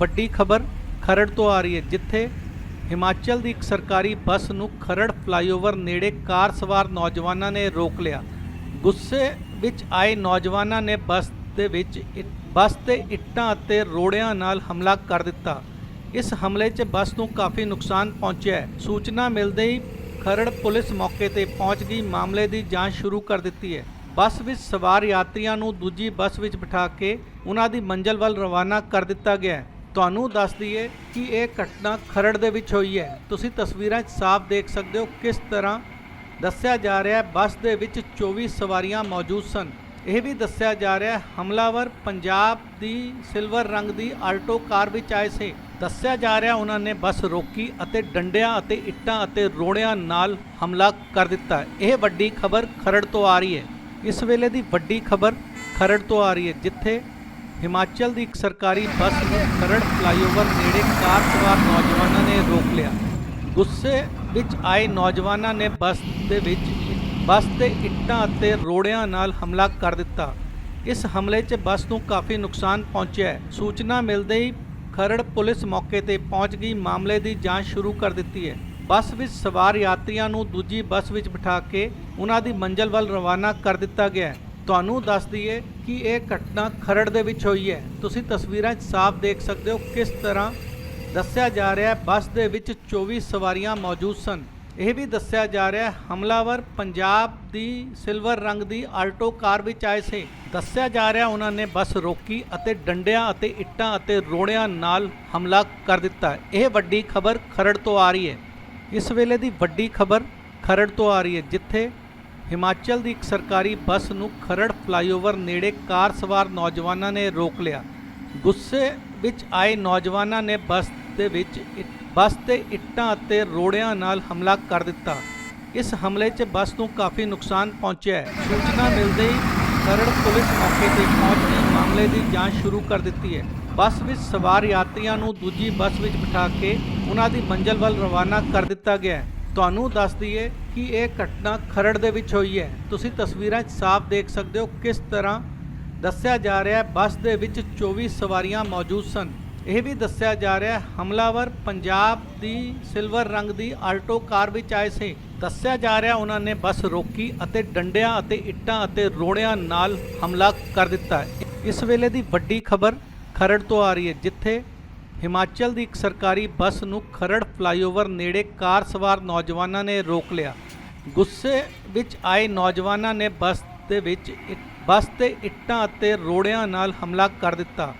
ਵੱਡੀ ਖਬਰ ਖਰੜ ਤੋਂ ਆ ਰਹੀ ਹੈ, ਜਿੱਥੇ ਹਿਮਾਚਲ ਦੀ ਇੱਕ ਸਰਕਾਰੀ ਬੱਸ ਨੂੰ ਖਰੜ ਫਲਾਈਓਵਰ ਨੇੜੇ ਕਾਰ ਸਵਾਰ ਨੌਜਵਾਨਾਂ ਨੇ ਰੋਕ ਲਿਆ। ਗੁੱਸੇ ਵਿੱਚ ਆਏ ਨੌਜਵਾਨਾਂ ਨੇ ਬੱਸ ਦੇ ਵਿੱਚ ਬੱਸ ਤੇ ਇੱਟਾਂ ਅਤੇ ਰੋੜਿਆਂ ਨਾਲ ਹਮਲਾ ਕਰ ਦਿੱਤਾ। ਇਸ ਹਮਲੇ 'ਚ ਬੱਸ ਨੂੰ ਕਾਫੀ ਨੁਕਸਾਨ ਪਹੁੰਚਿਆ ਸੂਚਨਾ ਮਿਲਦੇ ਹੀ ਖਰੜ ਪੁਲਿਸ ਮੌਕੇ ਤੇ ਪਹੁੰਚ ਗਈ, ਮਾਮਲੇ ਦੀ ਜਾਂਚ ਸ਼ੁਰੂ ਕਰ ਦਿੱਤੀ ਹੈ। ਬੱਸ ਵਿੱਚ ਸਵਾਰ ਯਾਤਰੀਆਂ ਨੂੰ ਦੂਜੀ ਬੱਸ ਵਿੱਚ ਬਿਠਾ ਕੇ ਉਹਨਾਂ ਦੀ ਮੰਜ਼ਲ ਵੱਲ ਰਵਾਨਾ ਕਰ ਦਿੱਤਾ ਗਿਆ ਹੈ। ਤੁਹਾਨੂੰ ਦੱਸ ਦਈਏ ਕਿ ਇਹ ਘਟਨਾ ਖਰੜ ਦੇ ਵਿੱਚ ਹੋਈ ਹੈ। ਤੁਸੀਂ ਤਸਵੀਰਾਂ 'ਚ ਸਾਫ਼ ਦੇਖ ਸਕਦੇ ਹੋ ਕਿਸ ਤਰ੍ਹਾਂ ਦੱਸਿਆ ਜਾ ਰਿਹਾ ਹੈ। ਬੱਸ ਦੇ ਵਿੱਚ 24 ਸਵਾਰੀਆਂ ਮੌਜੂਦ ਸਨ। ਇਹ ਵੀ ਦੱਸਿਆ ਜਾ ਰਿਹਾ ਹੈ, ਹਮਲਾਵਰ ਪੰਜਾਬ ਦੀ ਸਿਲਵਰ ਰੰਗ ਦੀ ਆਲਟੋ ਕਾਰ ਵਿੱਚ ਆਏ ਸੀ। ਦੱਸਿਆ ਜਾ ਰਿਹਾ, ਉਹਨਾਂ ਨੇ ਬੱਸ ਰੋਕੀ ਅਤੇ ਡੰਡਿਆਂ ਅਤੇ ਇੱਟਾਂ ਅਤੇ ਰੋੜਿਆਂ ਨਾਲ ਹਮਲਾ ਕਰ ਦਿੱਤਾ ਇਹ ਵੱਡੀ ਖਬਰ ਖਰੜ ਤੋਂ ਆ ਰਹੀ ਹੈ। ਇਸ ਵੇਲੇ ਦੀ ਵੱਡੀ ਖਬਰ ਖਰੜ ਤੋਂ ਆ ਰਹੀ ਹੈ, ਜਿੱਥੇ ਹਿਮਾਚਲ ਦੀ ਇੱਕ ਸਰਕਾਰੀ ਬੱਸ ਨੂੰ ਖਰੜ ਫਲਾਈਓਵਰ ਨੇੜੇ ਕਾਰ ਸਵਾਰ ਨੌਜਵਾਨਾਂ ਨੇ ਰੋਕ ਲਿਆ। ਗੁੱਸੇ ਵਿੱਚ ਆਏ ਨੌਜਵਾਨਾਂ ਨੇ ਬੱਸ ਦੇ ਵਿੱਚ, ਬੱਸ ਤੇ ਇੱਟਾਂ ਅਤੇ ਰੋੜਿਆਂ ਨਾਲ ਹਮਲਾ ਕਰ ਦਿੱਤਾ। ਇਸ ਹਮਲੇ 'ਚ ਬੱਸ ਨੂੰ ਕਾਫੀ ਨੁਕਸਾਨ ਪਹੁੰਚਿਆ ਸੂਚਨਾ ਮਿਲਦੇ ਹੀ ਖਰੜ ਪੁਲਿਸ ਮੌਕੇ ਤੇ ਪਹੁੰਚ ਗਈ, ਮਾਮਲੇ ਦੀ ਜਾਂਚ ਸ਼ੁਰੂ ਕਰ ਦਿੱਤੀ ਹੈ। ਬੱਸ ਵਿੱਚ ਸਵਾਰ ਯਾਤਰੀਆਂ ਨੂੰ ਦੂਜੀ ਬੱਸ ਵਿੱਚ ਬਿਠਾ ਕੇ ਉਹਨਾਂ ਦੀ ਮੰਜ਼ਲ ਵੱਲ ਰਵਾਨਾ ਕਰ ਦਿੱਤਾ ਗਿਆ ਹੈ। ਤੁਹਾਨੂੰ ਦੱਸ ਦਈਏ ਕਿ ਇਹ ਘਟਨਾ ਖਰੜ ਦੇ ਵਿੱਚ ਹੋਈ ਹੈ। ਤੁਸੀਂ ਤਸਵੀਰਾਂ 'ਚ ਸਾਫ਼ ਦੇਖ ਸਕਦੇ ਹੋ ਕਿਸ ਤਰ੍ਹਾਂ ਦੱਸਿਆ ਜਾ ਰਿਹਾ ਹੈ। ਬੱਸ ਦੇ ਵਿੱਚ 24 ਸਵਾਰੀਆਂ ਮੌਜੂਦ ਸਨ। ਇਹ ਵੀ ਦੱਸਿਆ ਜਾ ਰਿਹਾ ਹੈ, ਹਮਲਾਵਰ ਪੰਜਾਬ ਦੀ ਸਿਲਵਰ ਰੰਗ ਦੀ ਆਲਟੋ ਕਾਰ ਵਿੱਚ ਆਏ ਸੀ। ਦੱਸਿਆ ਜਾ ਰਿਹਾ ਉਹਨਾਂ ਨੇ ਬੱਸ ਰੋਕੀ ਅਤੇ ਡੰਡਿਆਂ ਅਤੇ ਇੱਟਾਂ ਅਤੇ ਰੋੜਿਆਂ ਨਾਲ ਹਮਲਾ ਕਰ ਦਿੱਤਾ ਇਹ ਵੱਡੀ ਖਬਰ ਖਰੜ ਤੋਂ ਆ ਰਹੀ ਹੈ। ਇਸ ਵੇਲੇ ਦੀ ਵੱਡੀ ਖਬਰ ਖਰੜ ਤੋਂ ਆ ਰਹੀ ਹੈ, ਜਿੱਥੇ ਹਿਮਾਚਲ ਦੀ ਇੱਕ ਸਰਕਾਰੀ ਬੱਸ ਨੂੰ ਖਰੜ ਫਲਾਈਓਵਰ ਨੇੜੇ ਕਾਰ ਸਵਾਰ ਨੌਜਵਾਨਾਂ ਨੇ ਰੋਕ ਲਿਆ। ਗੁੱਸੇ ਵਿੱਚ ਆਏ ਨੌਜਵਾਨਾਂ ਨੇ ਬੱਸ ਦੇ ਵਿੱਚ ਇੱਟ- ਬੱਸ ਤੇ ਇੱਟਾਂ ਅਤੇ ਰੋੜਿਆਂ ਨਾਲ ਹਮਲਾ ਕਰ ਦਿੱਤਾ। ਇਸ ਹਮਲੇ 'ਚ ਬੱਸ ਨੂੰ ਕਾਫੀ ਨੁਕਸਾਨ ਪਹੁੰਚਿਆ ਹੈ। ਸੂਚਨਾ ਮਿਲਦੇ ਹੀ ਖਰੜ ਪੁਲਿਸ ਮੌਕੇ ਤੇ ਪਹੁੰਚ ਕੇ ਮਾਮਲੇ ਦੀ ਜਾਂਚ ਸ਼ੁਰੂ ਕਰ ਦਿੱਤੀ ਹੈ। ਬੱਸ ਵਿੱਚ ਸਵਾਰ ਯਾਤਰੀਆਂ ਨੂੰ ਦੂਜੀ ਬੱਸ ਵਿੱਚ ਬਿਠਾ ਕੇ ਉਹਨਾਂ ਦੀ ਮੰਜ਼ਲ ਵੱਲ ਰਵਾਨਾ ਕਰ ਦਿੱਤਾ ਗਿਆ ਹੈ। ਤੁਹਾਨੂੰ ਦੱਸ ਦਈਏ ਕਿ ਇਹ ਘਟਨਾ ਖਰੜ ਦੇ ਵਿੱਚ ਹੋਈ ਹੈ। ਤੁਸੀਂ ਤਸਵੀਰਾਂ 'ਚ ਸਾਫ਼ ਦੇਖ ਸਕਦੇ ਹੋ ਕਿਸ ਤਰ੍ਹਾਂ ਦੱਸਿਆ ਜਾ ਰਿਹਾ ਹੈ। ਬੱਸ ਦੇ ਵਿੱਚ 24 ਸਵਾਰੀਆਂ ਮੌਜੂਦ ਸਨ। ਇਹ ਵੀ ਦੱਸਿਆ ਜਾ ਰਿਹਾ ਹੈ, ਹਮਲਾਵਰ ਪੰਜਾਬ ਦੀ ਸਿਲਵਰ ਰੰਗ ਦੀ ਆਲਟੋ ਕਾਰ ਵਿੱਚ ਆਏ ਸੀ। ਦੱਸਿਆ ਜਾ ਰਿਹਾ, ਉਹਨਾਂ ਨੇ ਬੱਸ ਰੋਕੀ ਅਤੇ ਡੰਡਿਆਂ ਅਤੇ ਇੱਟਾਂ ਅਤੇ ਰੋੜਿਆਂ ਨਾਲ ਹਮਲਾ ਕਰ ਦਿੱਤਾ ਇਸ ਵੇਲੇ ਦੀ ਵੱਡੀ ਖਬਰ ਖਰੜ ਤੋਂ ਆ ਰਹੀ ਹੈ, ਜਿੱਥੇ ਹਿਮਾਚਲ ਦੀ ਇੱਕ ਸਰਕਾਰੀ ਬੱਸ ਨੂੰ ਖਰੜ ਫਲਾਈਓਵਰ ਨੇੜੇ ਕਾਰ ਸਵਾਰ ਨੌਜਵਾਨਾਂ ਨੇ ਰੋਕ ਲਿਆ। ਗੁੱਸੇ ਵਿੱਚ ਆਏ ਨੌਜਵਾਨਾਂ ਨੇ ਬੱਸ ਦੇ ਵਿੱਚ ਬੱਸ ਤੇ ਇੱਟਾਂ ਅਤੇ ਰੋੜਿਆਂ ਨਾਲ ਹਮਲਾ ਕਰ ਦਿੱਤਾ।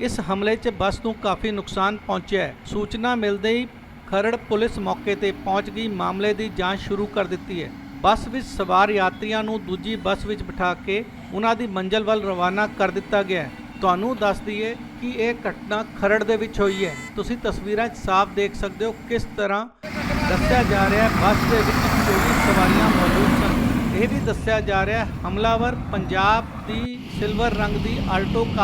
ਇਸ ਹਮਲੇ 'ਚ ਬੱਸ ਨੂੰ ਕਾਫੀ ਨੁਕਸਾਨ ਪਹੁੰਚਿਆ ਸੂਚਨਾ ਮਿਲਦੇ ਹੀ ਖਰੜ ਪੁਲਿਸ ਮੌਕੇ ਤੇ ਪਹੁੰਚ ਗਈ। ਮਾਮਲੇ ਦੀ ਜਾਂਚ ਸ਼ੁਰੂ ਕਰ ਦਿੱਤੀ ਹੈ। ਬੱਸ ਵਿੱਚ ਸਵਾਰ ਯਾਤਰੀਆਂ ਨੂੰ ਦੂਜੀ ਬੱਸ ਵਿੱਚ ਬਿਠਾ ਕੇ ਉਹਨਾਂ ਦੀ ਮੰਜ਼ਲ ਵੱਲ ਰਵਾਨਾ ਕਰ ਦਿੱਤਾ ਗਿਆ ਹੈ। ਤੁਹਾਨੂੰ ਦੱਸ ਦਈਏ ਕਿ ਇਹ ਘਟਨਾ ਖਰੜ ਦੇ ਵਿੱਚ ਹੋਈ ਹੈ। ਤੁਸੀਂ ਤਸਵੀਰਾਂ 'ਚ ਸਾਫ਼ ਦੇਖ ਸਕਦੇ ਹੋ ਕਿਸ ਤਰ੍ਹਾਂ ਦੱਸਿਆ ਜਾ ਰਿਹਾ ਹੈ। ਬੱਸ ਦੇ ਵਿੱਚ 24 ਸਵਾਰੀਆਂ ਮੌਜੂਦ ਸਨ। ਇਹ ਵੀ ਦੱਸਿਆ ਜਾ ਰਿਹਾ ਹੈ, ਹਮਲਾਵਰ ਪੰਜਾਬ ਦੀ ਸਿਲਵਰ ਰੰਗ ਦੀ ਆਲਟੋ ਕਾਰ